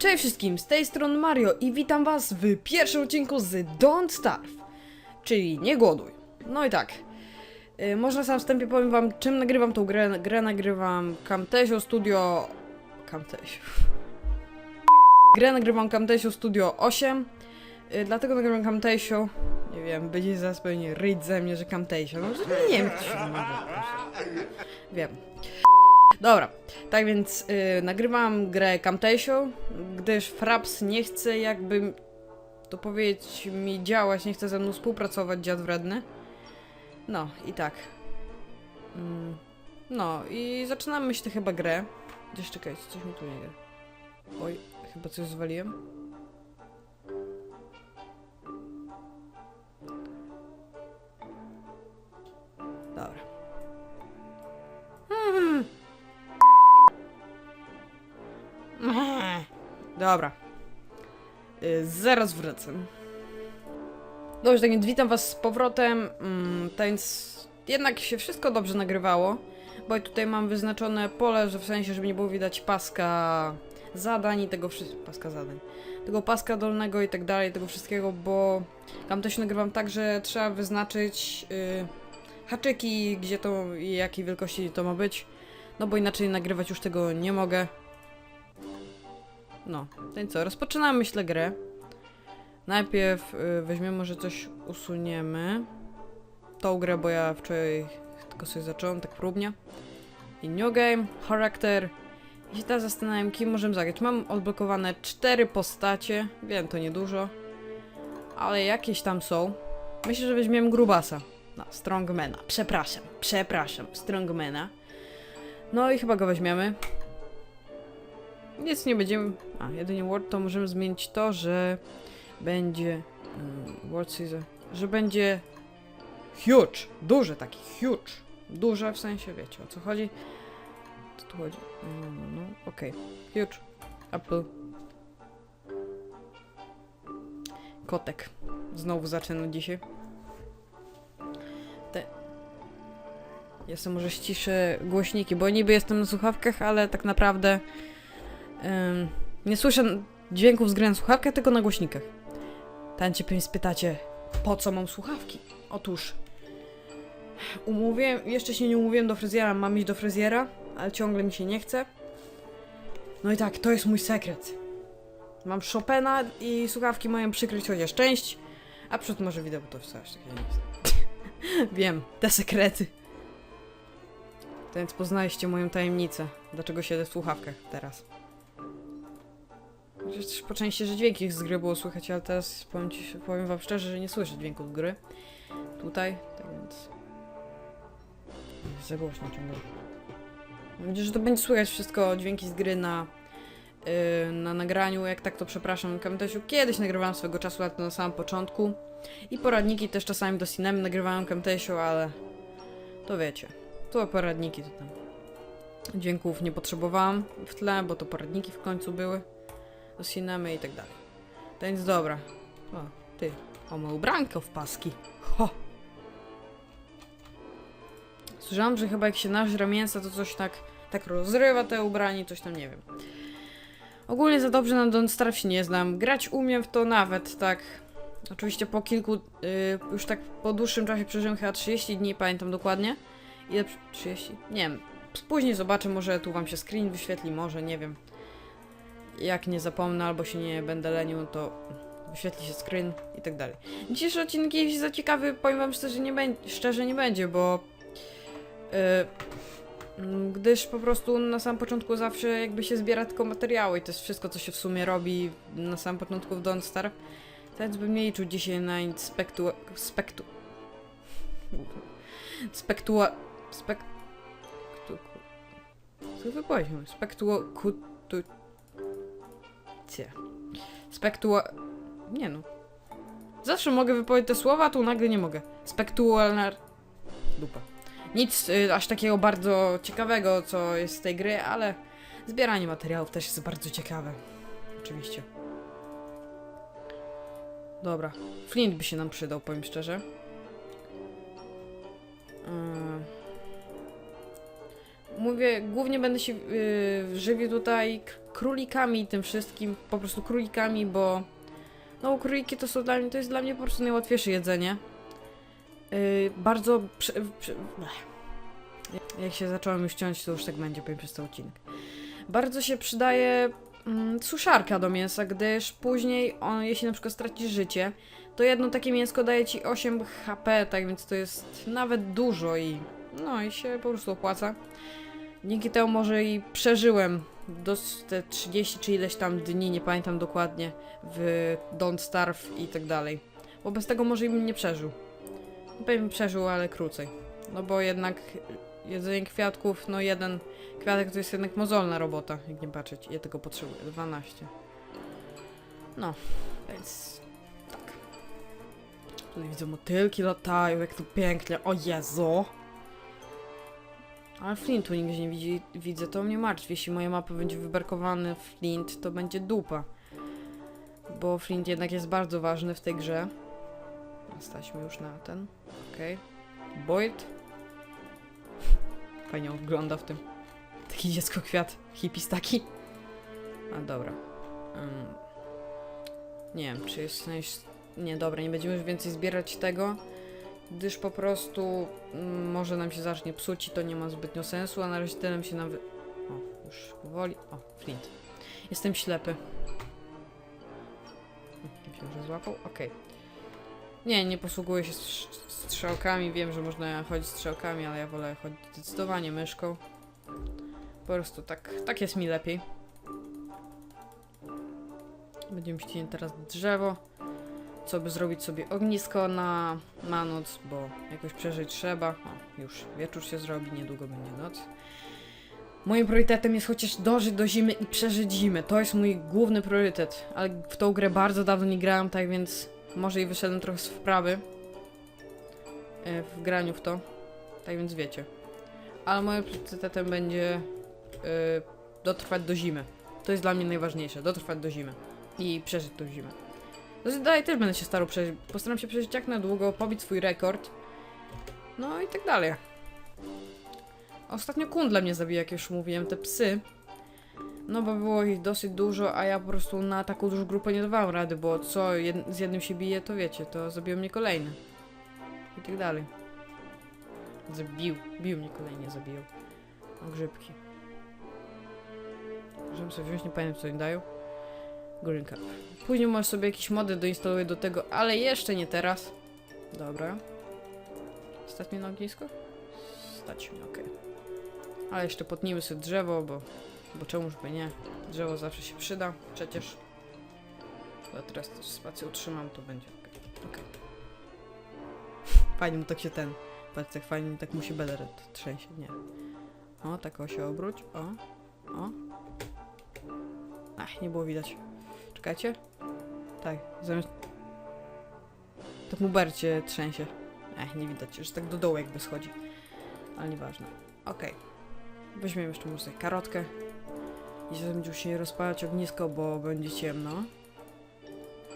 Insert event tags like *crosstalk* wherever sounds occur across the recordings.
Cześć wszystkim, z tej strony Mario i witam was w pierwszym odcinku z Don't Starve, czyli nie głoduj. No i tak, yy, może na samym wstępie powiem wam, czym nagrywam tą grę. Grę nagrywam Camtasia Studio... Camtasia... *laughs* Grę nagrywam Camtasia Studio 8, yy, dlatego nagrywam Camtasia... Nie wiem, będzie zaraz pewnie ryć ze mnie, że Camtasia, no że nie wiem, to się. Wiem. Dobra, tak więc y, nagrywam grę Camtasia, gdyż Fraps nie chce jakby to powiedzieć mi działać, nie chce ze mną współpracować, dziad wredny. No i tak. Mm, no i zaczynamy myślę chyba grę. Gdzieś czekajcie, coś mi tu nie gra. Oj, chyba coś zwaliłem. Dobra. Y, Zaraz wracam. Dobrze, tak więc witam was z powrotem. Mm, tak więc jednak się wszystko dobrze nagrywało, bo tutaj mam wyznaczone pole, że w sensie, żeby nie było widać paska zadań i tego wszystkiego, paska zadań, tego paska dolnego i tak dalej, tego wszystkiego, bo tam też nagrywam tak, że trzeba wyznaczyć y, haczyki, gdzie to i jakiej wielkości to ma być, no bo inaczej nagrywać już tego nie mogę. No, i co, rozpoczynamy myślę grę. Najpierw y, weźmiemy, może coś usuniemy. Tą grę, bo ja wczoraj tylko sobie zacząłem, tak próbnie. I New Game, Charakter. I się teraz zastanawiam, kim możemy zagrać. Mam odblokowane cztery postacie. Wiem, to niedużo. Ale jakieś tam są. Myślę, że weźmiemy Grubasa. No, Strongmana. Przepraszam, przepraszam. Strongmana. No i chyba go weźmiemy. Nic nie będziemy. A, jedynie Word to możemy zmienić to, że będzie. Um, word Caesar. Że będzie. Huge. Duże taki. Huge. Duże w sensie, wiecie o co chodzi. Co tu chodzi? No, no, no. Okej. Huge. Apple. Kotek. Znowu zaczynam dzisiaj. Te. Ja sobie może ściszę głośniki, bo niby jestem na słuchawkach, ale tak naprawdę. Ym, nie słyszę dźwięków z gry na słuchawkach, tylko na głośnikach. Tańcie pewnie spytacie, po co mam słuchawki? Otóż umówiłem, jeszcze się nie umówiłem do fryzjera, mam iść do fryzjera, ale ciągle mi się nie chce. No i tak, to jest mój sekret. Mam Chopina i słuchawki mają przykryć chociaż część, a przed może wideo, bo to wcale takiego chcę. *laughs* Wiem, te sekrety. Więc poznaliście moją tajemnicę, dlaczego siedzę w słuchawkach teraz. Też po części, że dźwięki z gry było słychać, ale teraz powiem, ci, powiem wam szczerze, że nie słyszę dźwięków gry. Tutaj, tak więc... Za głośno ciągle. Nadzieję, że to będzie słychać wszystko, dźwięki z gry na, yy, na nagraniu. Jak tak, to przepraszam Camtasiu. Kiedyś nagrywałam swego czasu, ale to na samym początku. I poradniki też czasami do Cinemy nagrywałem Camtasiu, ale to wiecie. To poradniki to tam. Dźwięków nie potrzebowałam w tle, bo to poradniki w końcu były do cinemy i tak dalej. To więc dobra. O, ty. O, ma ubranko w paski. Ho! Słyszałam, że chyba jak się nażre mięsa, to coś tak, tak rozrywa te ubranie, coś tam nie wiem. Ogólnie za dobrze na Don't Starve się nie znam. Grać umiem w to nawet, tak. Oczywiście po kilku, y, już tak po dłuższym czasie przeżyłem chyba 30 dni, pamiętam dokładnie. Ile? przy- 30? Nie wiem. Później zobaczę, może tu wam się screen wyświetli, może, nie wiem jak nie zapomnę albo się nie będę lenił, to wyświetli się screen i tak dalej. Dzisiejszy odcinek jeśli za ciekawy, powiem wam szczerze nie, będzie, szczerze nie będzie, bo yy, gdyż po prostu na samym początku zawsze jakby się zbiera tylko materiały i to jest wszystko, co się w sumie robi na samym początku w Don't Starve. Więc bym nie liczył dzisiaj na inspektu... spektu... Spektua... Spek... Co wy powiedziałem? Spektuo... Kutu... Cie. Spektua... Nie no. Zawsze mogę wypowiedzieć te słowa, a tu nagle nie mogę. Spektualnar... Dupa. Nic y, aż takiego bardzo ciekawego, co jest z tej gry, ale zbieranie materiałów też jest bardzo ciekawe. Oczywiście. Dobra. Flint by się nam przydał, powiem szczerze. Mówię, głównie będę się yy, żywił tutaj królikami tym wszystkim, po prostu królikami, bo no króliki to są dla mnie, to jest dla mnie po prostu najłatwiejsze jedzenie. Yy, bardzo prze, prze, jak się zacząłem już ciąć, to już tak będzie powiem przez cały odcinek. Bardzo się przydaje mm, suszarka do mięsa, gdyż później, on, jeśli na przykład stracisz życie, to jedno takie mięsko daje ci 8 HP, tak więc to jest nawet dużo i no i się po prostu opłaca. Dzięki temu może i przeżyłem te 30 czy ileś tam dni, nie pamiętam dokładnie, w Don't Starve i tak dalej. Bo bez tego może i bym nie przeżył. Nie powiem przeżył, ale krócej. No bo jednak jedzenie kwiatków, no jeden kwiatek to jest jednak mozolna robota, jak nie patrzeć. Ja tego potrzebuję, 12. No, więc tak. Tutaj widzę motylki latają, jak to pięknie, o Jezu! Ale Flintu nigdzie nie widzi, widzę, to mnie martwi. Jeśli moja mapa będzie wybarkowany Flint, to będzie dupa. Bo Flint jednak jest bardzo ważny w tej grze. Staćmy już na ten. Okej. Boyd. *laughs* Fajnie wygląda w tym. Taki dziecko kwiat. Hippies taki. A dobra. Ym. nie wiem, czy jest. Nie, dobra, nie będziemy już więcej zbierać tego gdyż po prostu mm, może nam się zacznie psuć i to nie ma zbytnio sensu, a na razie tyle się wy... O, już powoli... O, flint. Jestem ślepy. Myślę, że złapał? Okej. Nie, nie posługuję się strz- strzałkami, wiem, że można chodzić strzałkami, ale ja wolę chodzić zdecydowanie myszką. Po prostu tak, tak jest mi lepiej. Będziemy ściąć teraz drzewo co by zrobić sobie ognisko na, na noc, bo jakoś przeżyć trzeba. O, już wieczór się zrobi, niedługo będzie noc. Moim priorytetem jest chociaż dożyć do zimy i przeżyć zimę. To jest mój główny priorytet. Ale w tą grę bardzo dawno nie grałem, tak więc może i wyszedłem trochę z wprawy e, w graniu w to. Tak więc wiecie. Ale moim priorytetem będzie e, dotrwać do zimy. To jest dla mnie najważniejsze. Dotrwać do zimy. I przeżyć tą zimę. No dalej też będę się starał przeżyć. Postaram się przeżyć jak na długo, pobić swój rekord. No i tak dalej. Ostatnio kundle mnie zabija, jak już mówiłem, te psy. No bo było ich dosyć dużo, a ja po prostu na taką dużą grupę nie dawałem rady, bo co jed z jednym się bije, to wiecie, to zabił mnie kolejny. I tak dalej. Zabił, bił mnie kolejnie, zabijał. O, grzybki. Żebym sobie wziąć, nie pamiętam co im dają. Green Cup. Później możesz sobie jakieś mody doinstaluję do tego, ale jeszcze nie teraz. Dobra. Stać mnie na ognisko? Stać mnie, okej. Ale jeszcze potnijmy sobie drzewo, bo, bo czemuż by nie. Drzewo zawsze się przyda, przecież. Ale teraz też spację utrzymam, to będzie okej. Okay. *laughs* Fajnie mu tak się ten... Patrz, tak fajnie tak mu się bederet trzęsie, nie. O, tak o się obróć, o, o. Ach, nie było widać. Czekajcie. Tak, zamiast... Tak mu bardziej trzęsie. Ech, nie widać, już tak do dołu jakby schodzi. Ale nieważne. Okej. Weźmiemy jeszcze może sobie karotkę. I zaraz będzie się rozpalać ognisko, bo będzie ciemno.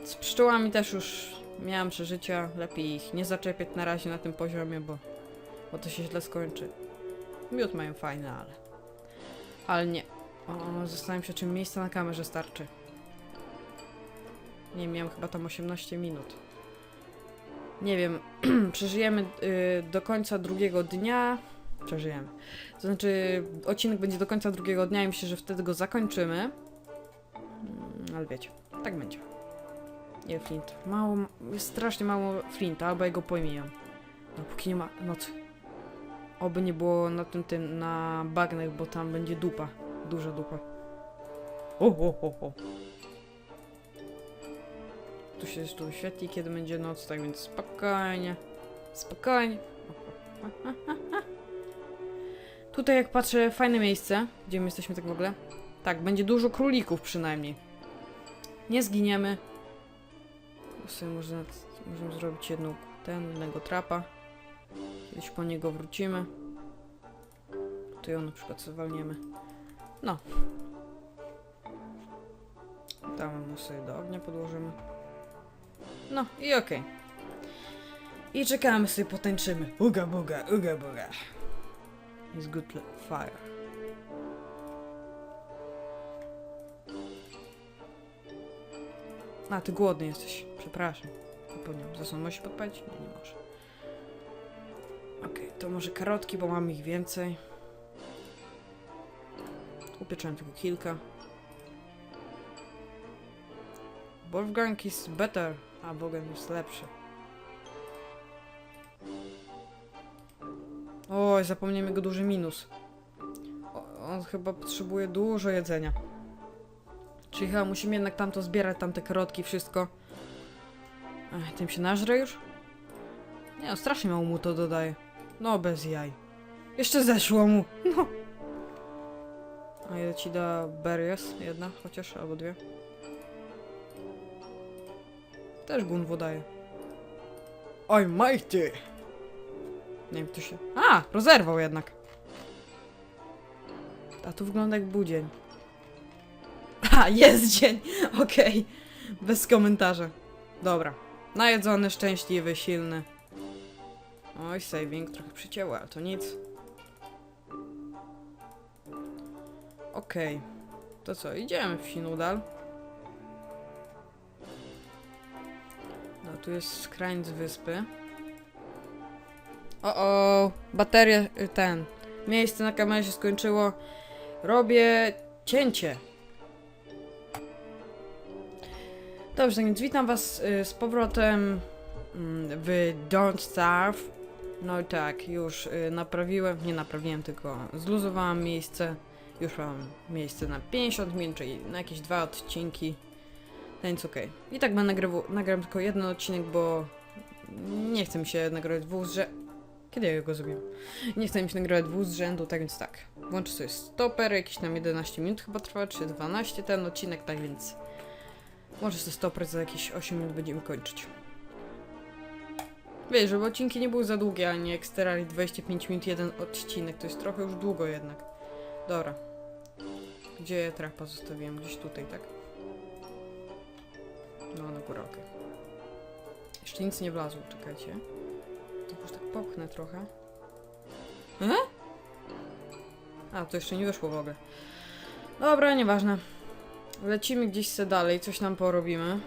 Z pszczołami też już miałam przeżycia. Lepiej ich nie zaczepiać na razie na tym poziomie, bo, bo to się źle skończy. Miód mają fajny, ale... Ale nie. O, zastanawiam się, czy miejsca na kamerze starczy. Nie miałem chyba tam 18 minut. Nie wiem, *clears throat* przeżyjemy y, do końca drugiego dnia. Przeżyjemy. To znaczy, odcinek będzie do końca drugiego dnia i myślę, że wtedy go zakończymy. Mm, ale wiecie, tak będzie. Nie, Flint. Mało, jest strasznie mało Flinta, albo jego pojmijam. No, póki nie ma nocy. Oby nie było na tym, tym, na bagnach, bo tam będzie dupa. Duża dupa. O. Tu się tu wyświetli, kiedy będzie noc, tak więc spokojnie. Spokojnie. *laughs* Tutaj jak patrzę, fajne miejsce. Gdzie my jesteśmy tak w ogóle? Tak, będzie dużo królików przynajmniej. Nie zginiemy. Sobie można, możemy zrobić jedną, ten, jednego trapa. Kiedyś po niego wrócimy. Tu ją na przykład zawalniemy. No. Tam sobie do ognia podłożymy. No i okej. Okay. I czekamy sobie, potańczymy. Uga buga, uga buga. Is good fire. A, ty głodny jesteś. Przepraszam. Zapomniałam. Zasłon możesz podpalić? No, nie, nie może. Okej, okay, to może karotki, bo mam ich więcej. Upieczałem tylko kilka. Wolfgang is better a Bogen jest lepszy. Oj, zapomniałem jego duży minus. O, on chyba potrzebuje dużo jedzenia. Czyli chyba musimy jednak tamto zbierać, tamte karotki, wszystko. Tym się nażre już? Nie no, strasznie mało mu to dodaje. No, bez jaj. Jeszcze zeszło mu. No. A ile ci da berries? Jedna chociaż, albo dwie? Też gunwo daje. Oj, mighty! Nie wiem, to się... A! Rozerwał jednak. A tu wygląda jak budzień. A, jest dzień! *laughs* Okej. Bez komentarza. Dobra. Najedzony, szczęśliwy, silny. Oj, saving trochę przycięło, ale to nic. Okej. To co, idziemy w Sinudal. No, tu jest skrańc wyspy. O, o, bateria, y, ten. Miejsce na kamerze się skończyło. Robię cięcie. Dobrze, tak więc witam was y, z powrotem mm, w Don't Starve. No i tak, już y, naprawiłem, nie naprawiłem, tylko zluzowałam miejsce. Już mam miejsce na 50 minut, czyli na jakieś dwa odcinki. Więc okej. I tak będę nagrywał, nagram tylko jeden odcinek, bo nie chcę mi się nagrywać dwóch z. Kiedy ja go zrobiłem? Nie chcę mi się nagrywać dwóch z rzędu, tak więc tak. Włączę sobie stoper, jakiś tam 11 minut chyba trwa, czy 12 ten odcinek, tak więc może sobie stoper za jakieś 8 minut będziemy kończyć. Wiesz, żeby odcinki nie były za długie, a nie eksterali 25 minut jeden odcinek, to jest trochę już długo jednak. Dobra. Gdzie ja trapa zostawiłem? Gdzieś tutaj, tak? No, na górę, okej. Jeszcze nic nie wlazło, czekajcie. To już tak popchnę trochę. E? A, to jeszcze nie wyszło w ogóle. Dobra, nieważne. Lecimy gdzieś se dalej, coś nam porobimy.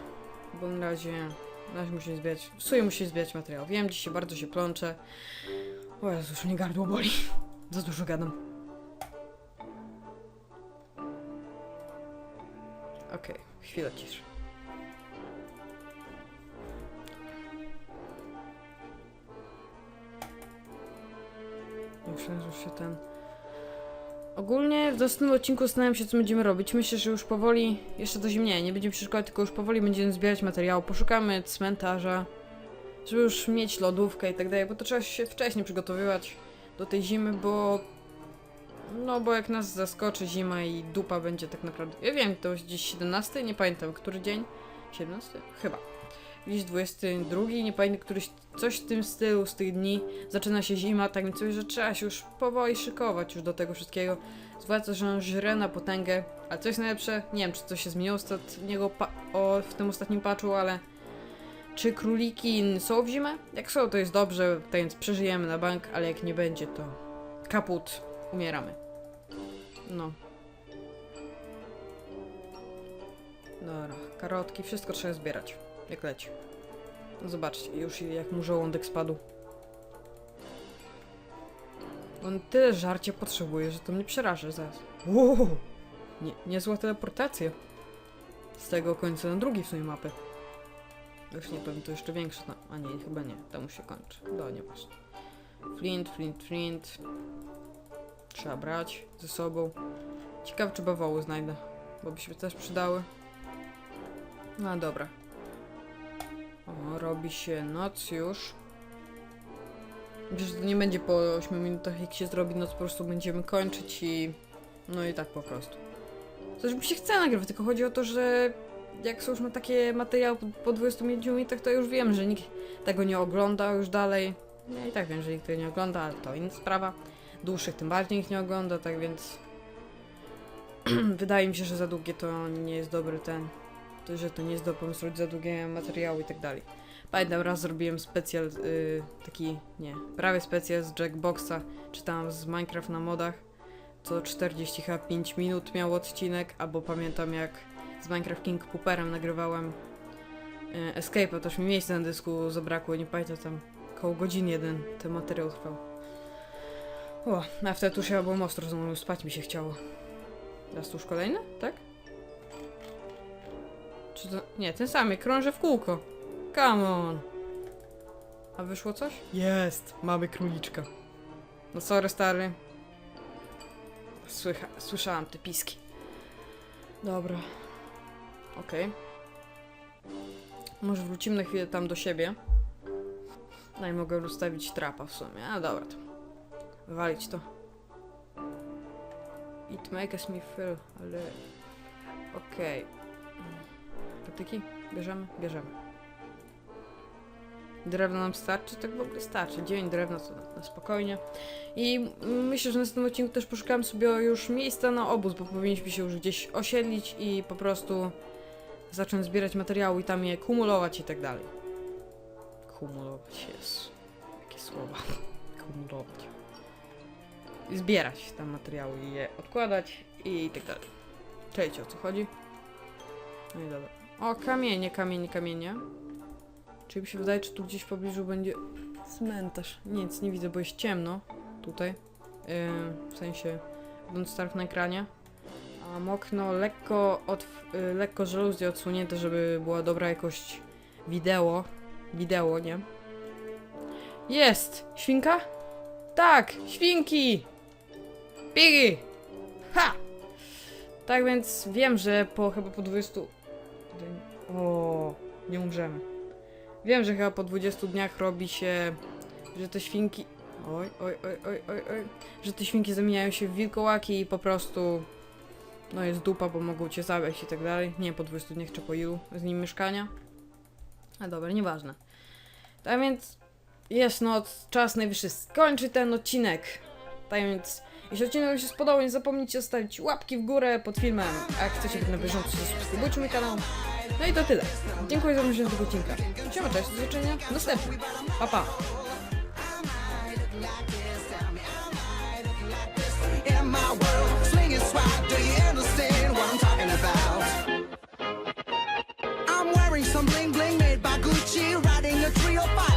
Bo na razie... Na razie muszę zbierać... W sumie muszę zbierać materiał. Wiem, dzisiaj bardzo się plączę. O Jezu, już mnie gardło boli. *laughs* Za dużo gadam. Okej, chwila ciszy. Już się ten... Ogólnie w następnym odcinku zastanawiam się, co będziemy robić. Myślę, że już powoli, jeszcze do zimnie, nie będziemy przeszkadzać, tylko już powoli będziemy zbierać materiał. Poszukamy cmentarza, żeby już mieć lodówkę i tak dalej, bo to trzeba się wcześniej przygotowywać do tej zimy, bo... No, bo jak nas zaskoczy zima i dupa będzie tak naprawdę... Ja wiem, to jest gdzieś 17, nie pamiętam, który dzień? 17? Chyba. Gdzieś 22, nie pamiętam, któryś... Coś w tym stylu, z tych dni zaczyna się zima, tak więc coś, że trzeba się już powoli szykować już do tego wszystkiego. Zwłaszcza, że on żre na potęgę. Ale co jest najlepsze, nie wiem, czy coś się zmieniło ostatniego o, w tym ostatnim patchu, ale czy króliki są w zimę? Jak są, to jest dobrze, tak więc przeżyjemy na bank, ale jak nie będzie, to kaput, umieramy. No. Dobra, karotki, wszystko trzeba zbierać, jak leci. No Zobaczcie, już jak mu żołądek spadł. On tyle żarcia potrzebuje, że to mnie przeraża zaraz. Wow! Nie, niezła teleportacja. Z tego końca na drugi w sumie mapy. Już nie powiem, to jeszcze większe. No, a nie, chyba nie. Tam już się kończy. No, nie ważne. Flint, flint, flint. Trzeba brać ze sobą. Ciekawe, czy bawoły znajdę. Bo by się też przydały. No dobra. O, robi się noc już. Że to nie będzie po 8 minutach, jak się zrobi noc, po prostu będziemy kończyć i... No i tak po prostu. Coś mi się chce nagrywać, tylko chodzi o to, że jak są już takie materiały po- po 25 minutach, to już wiem, że nikt tego nie ogląda już dalej. Ja i tak wiem, że nikt tego nie ogląda, ale to inna sprawa. Dłuższych tym bardziej nikt nie ogląda, tak więc... *clears throat* Wydaje mi się, że za długie to nie jest dobry ten... Że to nie jest dobry pomysł za długie materiały i tak dalej. Pamiętam, raz zrobiłem specjal, y, taki, nie, prawie specjal z Jackboxa, czy tam z Minecraft na modach, co 45 minut miał odcinek, albo pamiętam jak z Minecraft King Pooperem nagrywałem e, Escape'a, też mi miejsca na dysku zabrakło, nie pamiętam tam koło godziny jeden ten materiał trwał. O, a wtedy tu się było mostro, znowu spać mi się chciało. Teraz już kolejny, tak? Czy to... Nie, ten sam, krążę w kółko. Come on. A wyszło coś? Jest, mamy króliczka. No sorry, stary. Słycha, słyszałam te piski. Dobra. Okej. Może wrócimy na chwilę tam do siebie. No i mogę ustawić trapa w sumie. A dobra, to. Walić to. It makes me feel, ale... Okej. Patyki? Bierzemy? Bierzemy. Drewno nam starczy? Tak w ogóle starczy. 9 drewna to na, spokojnie. I myślę, że w następnym odcinku też poszukałem sobie już miejsca na obóz, bo powinniśmy się już gdzieś osiedlić i po prostu zacząć zbierać materiały i tam je kumulować i tak dalej. Kumulować, jest. Jakie słowa. *laughs* Kumulować. Zbierać tam materiały i je odkładać i tak dalej. Czujecie o co chodzi? No i dobra. O, kamienie, kamienie, kamienie. Czyli mi się wydaje, czy tu gdzieś w pobliżu będzie cmentarz. Nic, nie widzę, bo jest ciemno. Tutaj. Yy, w sensie, będąc starw na ekranie. A mam okno lekko, od, yy, lekko żaluzję odsunięte, żeby była dobra jakość wideo. Wideo, nie? Jest! Świnka? Tak! Świnki! Pigi! Ha! Tak więc wiem, że po chyba po 20... O, nie umrzemy. Wiem, że chyba po 20 dniach robi się, że te świnki... Oj, oj, oj, oj, oj. Że te świnki zamieniają się w wilkołaki i po prostu... No jest dupa, bo mogą cię zabrać i tak dalej. Nie po 20 dniach czy po ilu z nim mieszkania. A dobra, nieważne. Tak więc jest noc, czas najwyższy skończy ten odcinek. Tak więc, jeśli odcinek się spodobał, nie zapomnijcie zostawić łapki w górę pod filmem. A jak chcecie być na bieżąco, to subskrybujcie mój kanał. No i to tyle. Dziękuję za oglądanie tego odcinka. Siema, cześć, do zobaczenia w. Pa, pa. Some bling bling made by Gucci, riding a 305.